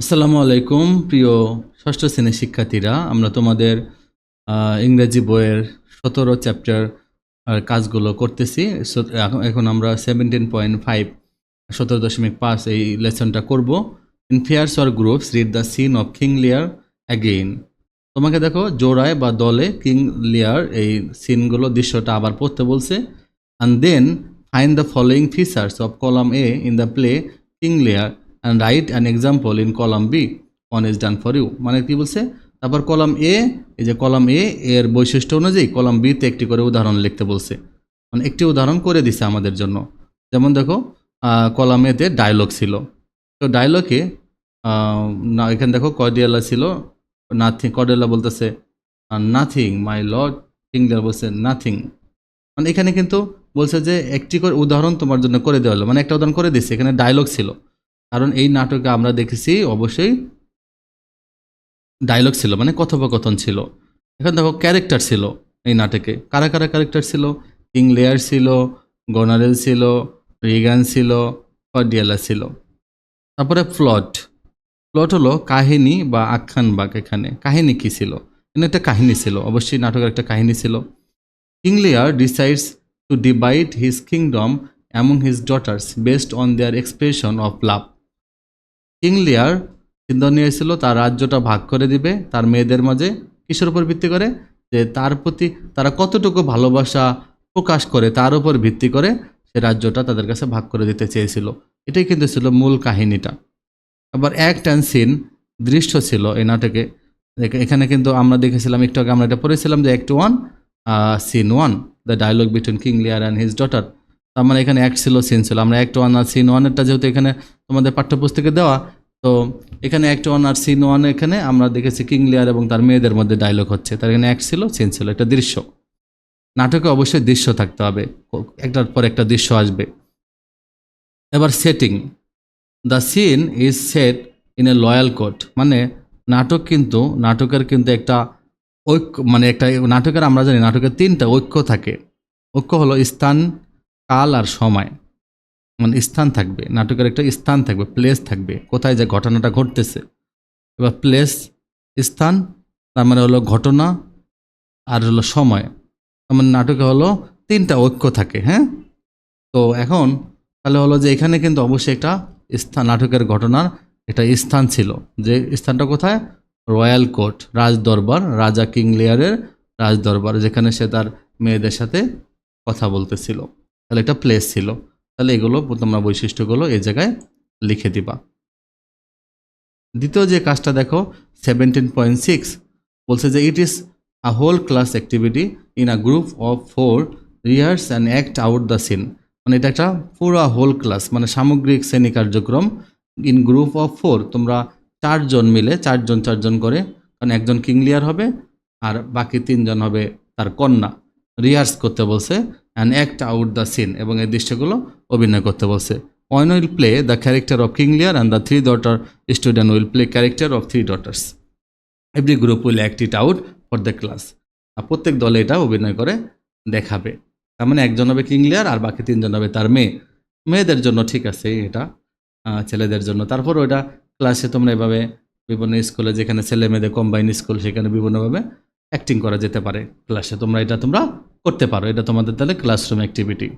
আসসালামু আলাইকুম, প্রিয় ষষ্ঠ শ্রেণির শিক্ষার্থীরা। আমরা তোমাদের ইংরেজি বইয়ের সতেরো চ্যাপ্টার কাজগুলো করতেছি। এখন- আমরা সেভেন্টিন পয়েন্ট ফাইভ সতেরো দশমিক পাঁচ এই লেসনটা করব। In pairs or groups read the scene of King Lear again তোমাকে দেখো, জোড়ায় বা দলে কিং লিয়ার এই সিনগুলো দৃশ্যটা আবার পড়তে বলছে। And then find the following features of column A in the play King Lear and write an example in column B one is done for you মানে কি বলছে? তারপর কলাম এ এই যে কলাম এ এর বৈশিষ্ট্য অনুযায়ী কলাম বিতে একটি করে উদাহরণ লিখতে বলছে। মানে একটি উদাহরণ করে দিছে আমাদের জন্য। যেমন দেখো কলাম এতে ডায়লগ ছিল। তো ডায়লগে না, এখানে দেখো কর্ডিয়ালা ছিল। নাথিং কর্ডিয়ালা বলতেছে নাথিং মাই লর্ড কিংলিয়ার বলছে নাথিং মানে এখানে কিন্তু বলছে যে একটি করে উদাহরণ তোমার জন্য করে দেওয়া হলো। মানে একটা উদাহরণ করে দিছে এখানে ডায়লগ ছিল। কারণ এই নাটকে আমরা দেখেছি অবশ্যই ডায়লগ ছিল মানে কথোপকথন ছিল। এখন দেখো ক্যারেক্টার ছিল এই নাটকে। কারা কারা ক্যারেক্টার ছিল? কিং লেয়ার ছিল গনারেল ছিল রিগান ছিল কর্ডিয়ালা ছিল। তারপরে প্লট প্লট হলো কাহিনী বা আখ্যান বাক এখানে। কাহিনী কি ছিল? এখানে একটা কাহিনী ছিল, অবশ্যই নাটকের একটা কাহিনী ছিল। King Lear decides to divide his kingdom among his daughters based on their expression of love King Lear সিদ্ধান্ত নিয়েছিল তার রাজ্যটা ভাগ করে দিবে, তার মেয়েদের মাঝে। কিসের উপর ভিত্তি করে? যে তার প্রতি তারা কতটুকু ভালোবাসা প্রকাশ করে, তার উপর ভিত্তি করে সে রাজ্যটা তাদের কাছে ভাগ করে দিতে চেয়েছিল। এটাই কিন্তু ছিল মূল কাহিনীটা। আবার অ্যাক্ট অ্যান্ড সিন দৃশ্য ছিল এই নাটকে। এখানে কিন্তু আমরা দেখেছিলাম, একটু আগে আমরা এটা পড়েছিলাম যে act one scene one, the dialogue between King Lear and his daughter. তার মানে এখানে অ্যাক্ট ছিল সিন ছিল। আমরা অ্যাক্ট ওয়ান আর সিন ওয়ানেরটা যেহেতু এখানে তোমাদের পাঠ্যপুস্তকে দেওয়া, তো এখানে অ্যাক্ট ওয়ান আর সিন ওয়ান এখানে আমরা দেখেছি কিং লিয়ার এবং তার মেয়েদের মধ্যে ডায়লগ হচ্ছে। তার এখানে অ্যাক্ট ছিল সিন ছিল এটা দৃশ্য। নাটকে অবশ্যই দৃশ্য থাকতে হবে। একটার পর একটা দৃশ্য আসবে। এবার setting the scene is set in a royal court মানে নাটক কিন্তু, নাটকের কিন্তু একটা ঐক্য মানে একটা, নাটকের আমরা জানি নাটকের তিনটা ঐক্য থাকে। ঐক্য হলো স্থান কাল আর সময়। মানে স্থান থাকবে, নাটকের একটা স্থান থাকবে প্লেস থাকবে, কোথায় যে ঘটনাটা ঘটতেছে। এবার প্লেস স্থান, তার মানে হলো ঘটনা আর হলো সময়। মানে নাটকে হলো তিনটা ঐক্য থাকে হ্যাঁ? তো এখন তাহলে হলো যে এখানে কিন্তু অবশ্যই একটা স্থান, নাটকের ঘটনার একটা স্থান ছিল। যে স্থানটা কোথায়? রয়্যাল কোর্ট রাজ দরবার রাজা কিং লেয়ারের রাজ দরবার যেখানে সে তার মেয়েদের সাথে কথা বলতেছিল। তাহলে একটা প্লেস ছিল। তাহলে এগুলো তোমরা বৈশিষ্ট্যগুলো এই জায়গায় লিখে দিবা। দ্বিতীয় যে কাজটা দেখো সেভেন্টিন পয়েন্ট সিক্স বলছে যে it is a whole class activity in a group of four rehearse and act out the scene মানে এটা একটা পুরো হোল ক্লাস মানে সামগ্রিক শ্রেণি কার্যক্রম ইন গ্রুপ অফ ফোর তোমরা চারজন মিলে, চারজন চারজন করে, কারণ একজন কিংলিয়ার হবে আর বাকি তিনজন হবে তার কন্যা। রিহার্স করতে বলছে and act out the scene এবং এই দৃশ্যগুলো অভিনয় করতে বলছে। One will play the character of King Lear and the three daughter student will play character of three daughters every group will act it out for the class আর প্রত্যেক দলে এটা অভিনয় করে দেখাবে। তার মানে একজন হবে কিংলিয়ার আর বাকি তিনজন হবে তার মেয়ে। মেয়েদের জন্য ঠিক আছে এটা। ছেলেদের জন্য। তারপর ওটা ক্লাসে তোমরা এভাবে বিভিন্ন স্কুলে যেখানে ছেলে মেয়েদের কম্বাইন স্কুল সেখানে বিভিন্নভাবে অ্যাক্টিং করা যেতে পারে। ক্লাসে তোমরা এটা তোমরা করতে পারো এটা তোমাদের তাহলে ক্লাসরুম অ্যাক্টিভিটি